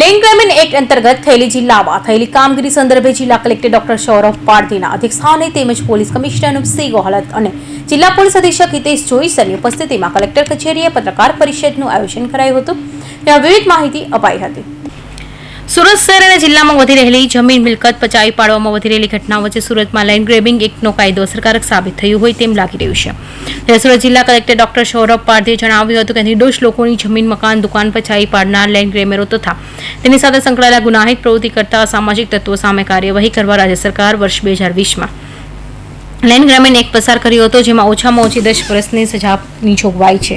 Land ગ્રામીણ act અંતર્ગત થયેલી જિલ્લામાં થયેલી કામગીરી સંદર્ભે જિલ્લા કલેક્ટર ડોક્ટર સૌરભ પારધીના અધ્યક્ષસ્થાને તેમજ પોલીસ કમિશનર અનુપસિંહ ગોહલત અને જિલ્લા પોલીસ અધિક્ષક હિતેશ જોઈસરની ઉપસ્થિતિમાં કલેક્ટર કચેરીએ પત્રકાર પરિષદનું આયોજન કરાયું હતું. ત્યાં વિવિધ માહિતી અપાઈ હતી. સુરત શહેર અને જિલ્લામાં વધી રહેલી જમીન મિલકત પચાવી પાડવામાં વધી રહેલી ઘટનાઓ વચ્ચે સુરતમાં લેન્ડ ગ્રેબિંગ એક્ટનો કાયદો અસરકારક સાબિત થયું હોય તેમ લાગી રહ્યું છે. ત્યારે સુરત જિલ્લા કલેક્ટર ડોક્ટર સૌરભ પારધીએ જણાવ્યું હતું કે નિર્દોષ લોકોની જમીન, મકાન, દુકાન પચાવી પાડનાર લેન્ડ ગ્રેમેરો તથા તેની સાથે સંકળાયેલા ગુનાહિત પ્રવૃત્તિ કરતા સામાજિક તત્વો સામે કાર્યવાહી કરવા રાજ્ય સરકાર વર્ષ બે હજાર વીસમાં લેન્ડ ગ્રામીણ એક પસાર કર્યો હતો, જેમાં ઓછામાં ઓછી દસ વર્ષની સજાની જોગવાઈ છે.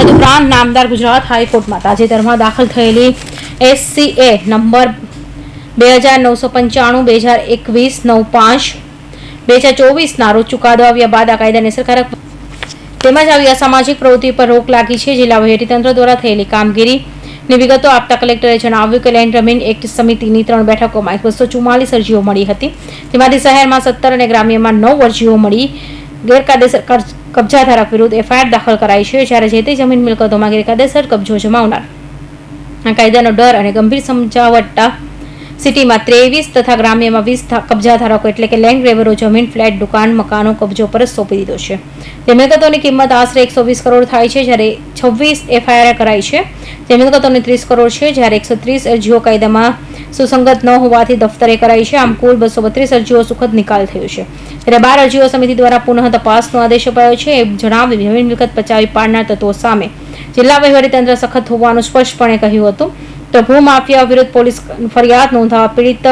તદુપરાંત નામદાર ગુજરાત હાઈકોર્ટમાં તાજેતરમાં દાખલ થયેલી એસસીએ નંબર બે હજાર નવસો પંચાણું, બે હજાર એકવીસ, નવ પાંચ, બે હજાર ચોવીસના રોજ ચુકાદો આવ્યા બાદ આ કાયદાને અસરકારક તેમજ આવી અસામાજિક પ્રવૃત્તિ પર રોક લાગી છે. જિલ્લા વહીવટીતંત્ર દ્વારા થયેલી કામગીરીની વિગતો આપતા કલેક્ટરે જણાવ્યું કે લેન્ડ જમીન એક્ટ સમિતિની ત્રણ બેઠકોમાં બસો ચુમ્માલીસ અરજીઓ મળી હતી. તેમાંથી શહેરમાં સત્તર અને ગ્રામ્યમાં નવ અરજીઓ મળી. ગેરકાયદેસર કબજા ધારક વિરુદ્ધ એફઆઈઆર દાખલ કરાઈ છે. જ્યારે જે તે જમીન મિલકતોમાં ગેરકાયદેસર કબજો જમાવનાર આ કાયદાનો ડર અને ગંભીર સમજાવટતા સિટીમાં ત્રેવીસ તથા ગ્રામ્યમાં વીસ કબજા ધારકો એટલે કે લેન્ડ ગ્રેવરો જમીન, ફ્લેટ, દુકાન, મકાનો, કબજો પર સોંપી દીધો છે. તે મિલકતોની કિંમત આશરે એકસો વીસ કરોડ થાય છે, જ્યારે છવ્વીસ એફઆઈઆર કરાઈ છે. જે મિલકતોની ત્રીસ કરોડ છે, જ્યારે એકસો ત્રીસ અરજીઓ કાયદામાં સુસંગત ન હોવાથી દફતરે કરાઈ છે. આમ કુલ બસો બત્રીસ અરજીઓ સુખદ નિકાલ થયો છે. ત્યારે બાર અરજીઓ સમિતિ દ્વારા પુનઃ તપાસનો આદેશ અપાયો છે. એ જણાવી જમીન મિલકત પચાવી પાડનાર તત્વો સામે જિલ્લા વહીવટીતંત્ર સખત હોવાનું સ્પષ્ટપણે કહ્યું હતું. તો ભૂમાફિયા વિરુદ્ધ પોલીસ ફરિયાદ નોંધાવવા પીડિત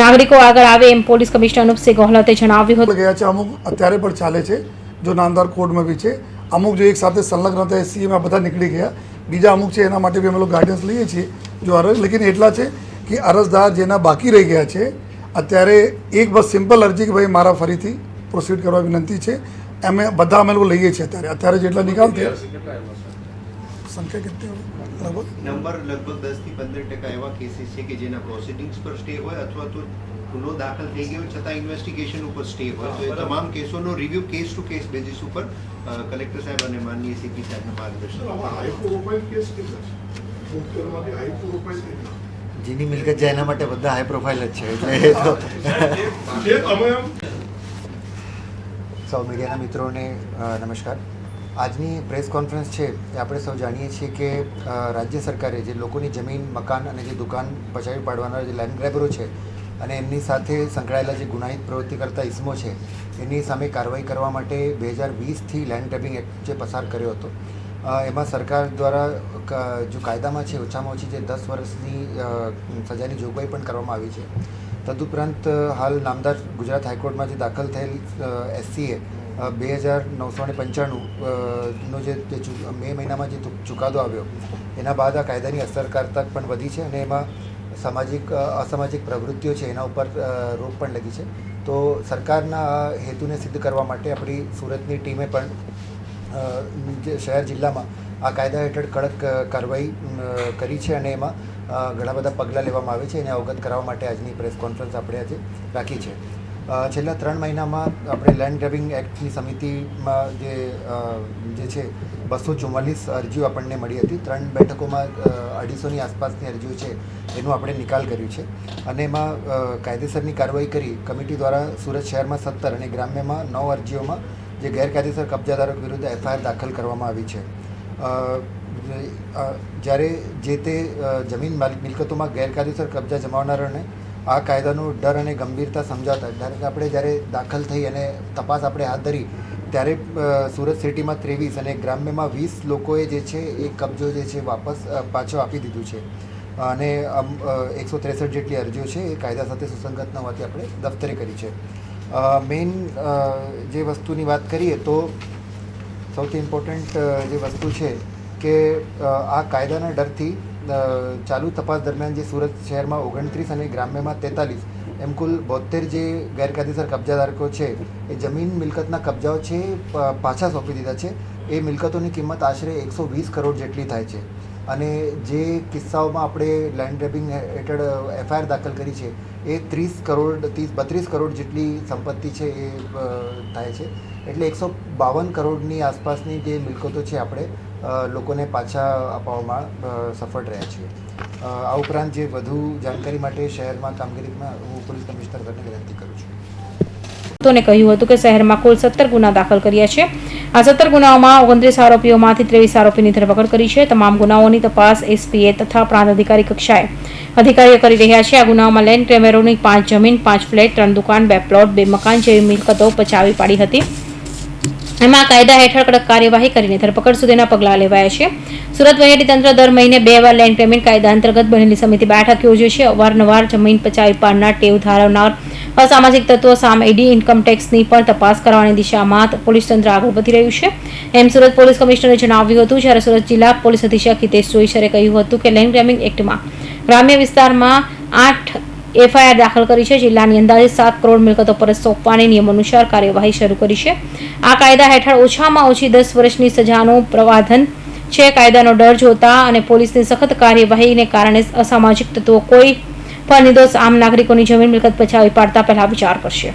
નાગરિકો આગળ આવે એમ પોલીસ કમિશનર અનુપસિંહ ગોહલતે જણાવ્યું હતું. ગયા છે. અમુક અત્યારે પણ ચાલે છે, જો નામદાર કોર્ટમાં બી છે. અમુક જો એક સાથે સંલગ્ન હતા એસસીએમાં બધા નીકળી ગયા. બીજા અમુક છે, એના માટે બી અમે લોકો ગાઈડન્સ લઈએ છીએ. જો લેકિન એટલા છે કે અરજદાર જેના બાકી રહી ગયા છે અત્યારે એક બસ સિમ્પલ અરજી કે ભાઈ મારા ફરીથી પ્રોસીડ કરવા વિનંતી છે. અમે બધા અમે લોકો લઈએ છીએ અત્યારે. અત્યારે જેટલા નિકાલ થયા. સંખ્યા કેટલી લગભગ નંબર લગભગ દસથી પંદર ટકા એવા કેસીસ છે કે જેના પ્રોસિડિંગ્સ પર સ્ટે હોય અથવા તો ગુનો દાખલ થઈ ગયો છતાં ઇન્વેસ્ટિગેશન ઉપર સ્ટે હોય. તો એ તમામ કેસોનો review case to case basis ઉપર કલેક્ટર સાહેબ અને માનનીય સીપી સાહેબના માર્ગદર્શન. જેની મિલકત છે એના માટે બધા હાઈ પ્રોફાઇલ જ છે એટલે એ તો સૌ મીડિયાના મિત્રોને નમસ્કાર. આજની પ્રેસ કોન્ફરન્સ છે એ આપણે સૌ જાણીએ છીએ કે રાજ્ય સરકારે જે લોકોની જમીન મકાન અને જે દુકાન પચાવી પાડવાના જે લેન્ડ ગ્રેબરો છે અને એમની સાથે સંકળાયેલા જે ગુનાહિત પ્રવૃત્તિ કરતા ઇસમો છે એની સામે કાર્યવાહી કરવા માટે બે હજાર વીસથી લેન્ડ ગ્રેબિંગ એક્ટ જે પસાર કર્યો હતો. એમાં સરકાર દ્વારા જો કાયદામાં છે, ઓછામાં ઓછી જે દસ વર્ષની સજાની જોગવાઈ પણ કરવામાં આવી છે. તદુપરાંત હાલ નામદાર ગુજરાત હાઈકોર્ટમાં જે દાખલ થયેલ એસસીએ બે હજાર નવસો ને પંચાણું નો જે મે મહિનામાં જે ચુકાદો આવ્યો, એના બાદ આ કાયદાની અસરકારતા પણ વધી છે અને એમાં સામાજિક અસામાજિક પ્રવૃત્તિઓ છે, એના ઉપર રોક પણ લગી છે. તો સરકારના હેતુને સિદ્ધ કરવા માટે આપણી સુરતની ટીમે પણ જે શહેર જિલ્લામાં આ કાયદા હેઠળ કડક કાર્યવાહી કરી છે અને એમાં ઘણા બધા પગલાં લેવામાં આવે છે. એને અવગત કરાવવા માટે આજની પ્રેસ કોન્ફરન્સ આપણે આજે રાખી છે. છેલ્લા ત્રણ મહિનામાં આપણે લેન્ડ ગ્રેબિંગ એક્ટની સમિતિમાં જે જે છે, બસો ચુમ્માલીસ અરજીઓ આપણને મળી હતી. ત્રણ બેઠકોમાં અઢીસોની આસપાસની અરજીઓ છે, એનું આપણે નિકાલ કર્યું છે. અને એમાં કાયદેસરની કાર્યવાહી કરી, કમિટી દ્વારા સુરત શહેરમાં સત્તર અને ગ્રામ્યમાં નવ અરજીઓમાં જે ગેરકાયદેસર કબજાદારો વિરુદ્ધ એફઆઈઆર દાખલ કરવામાં આવી છે. જ્યારે જે તે જમીન માલિક, મિલકતોમાં ગેરકાયદેસર કબજા જમાવનારાને આ કાયદાનો ડર અને ગંભીરતા સમજાતા કે આપણે જ્યારે દાખલ થઈ અને તપાસ આપણે હાથ ધરી, ત્યારે સુરત સિટીમાં ત્રેવીસ અને ગ્રામ્યમાં વીસ લોકોએ જે છે, એ કબજો જે છે, વાપસ પાછો આપી દીધું છે. અને એકસો ત્રેસઠ જેટલી અરજીઓ છે, એ કાયદા સાથે સુસંગત ન હોવાથી આપણે દફતરે કરી છે. મેઇન જે વસ્તુની વાત કરીએ તો સૌથી ઇમ્પોર્ટન્ટ જે વસ્તુ છે કે આ કાયદાના ડરથી ચાલુ તપાસ દરમિયાન જે સુરત શહેરમાં ઓગણત્રીસ અને ગ્રામ્યમાં તેતાલીસ એમ કુલ બોતેર જે ગેરકાયદેસર કબજાધારકો છે, એ જમીન મિલકતના કબજાઓ છે પાછા સોંપી દીધા છે. એ મિલકતોની કિંમત આશરે એકસો વીસ કરોડ જેટલી થાય છે. અને જે કિસ્સાઓમાં આપણે લેન્ડ ગ્રેબિંગ હેઠળ એફઆઈઆર દાખલ કરી છે, એ ત્રીસ કરોડ ત્રીસ બત્રીસ કરોડ જેટલી સંપત્તિ છે એ થાય છે. એટલે એકસો બાવન કરોડની આસપાસની જે મિલકતો છે આપણે લોકોને પાછા અપાવવામાં સફળ રહ્યા છીએ. આ ઉપરાંત જે વધુ જાણકારી માટે શહેરમાં કામગીરીમાં હું પોલીસ કમિશનર વિનંતી કરું છું. તોને કહ્યું હતું કે શહેરમાં કુલ સત્તર ગુના દાખલ કર્યા છે. આ સત્તર ગુનાઓમાં ઓગણત્રીસ આરોપીઓમાંથી ત્રેવીસ આરોપીની ધરપકડ કરી છે. તમામ ગુનાઓની તપાસ એસપીએ તથા પ્રાંત અધિકારી કક્ષાએ અધિકારીઓ કરી રહ્યા છે. આ ગુનાઓમાં લેન્ડ ક્રેમેરોની પાંચ જમીન, પાંચ ફ્લેટ, ત્રણ દુકાન, બે પ્લોટ, બે મકાન જેવી મિલકતો પચાવી પાડી હતી. એમાં કાયદા હેઠળ કડક કાર્યવાહી કરીને ધરપકડ સુધીના પગલાં લેવાયા છે. સુરત તંત્ર દર મહિને બે વાર લેન્ડ પેમેન્ટ કાયદા અંતર્ગત બનેલી સમિતિ બેઠક યોજે છે. અવારનવાર જમીન પચાવી પાડનાર, ટેવ ધારવનાર અસામાજિક તત્વો સામે ઈડી ઇન્કમ ટેક્સની પણ તપાસ કરવાની દિશામાં પોલીસ તંત્ર આગળ વધી રહ્યું છે. એમ સુરત પોલીસ કમિશનરે જણાવ્યું હતું, જ્યારે સુરત જિલ્લા પોલીસ અધિક્ષક હિતેશ જોઈશરે કહ્યું હતું કે લેન્ડ ગ્રેમિંગ એક્ટમાં ગ્રામ્ય વિસ્તારમાં આઠ એફઆઈઆર દાખલ કરી છે. જિલ્લાની અંદાજે સાત કરોડ મિલકતો પર સોંપવાની નિયમ અનુસાર કાર્યવાહી શરૂ કરી છે. આ કાયદા હેઠળ ઓછામાં ઓછી દસ વર્ષની સજાનું પ્રવાધન છે. કાયદાનો ડર જોતા અને પોલીસની સખત કાર્યવાહીને કારણે અસામાજિક તત્વો કોઈ પણ નિર્દોષ આમ નાગરિકોની જમીન મિલકત પછાવી પાડતા પહેલા વિચાર કરશે.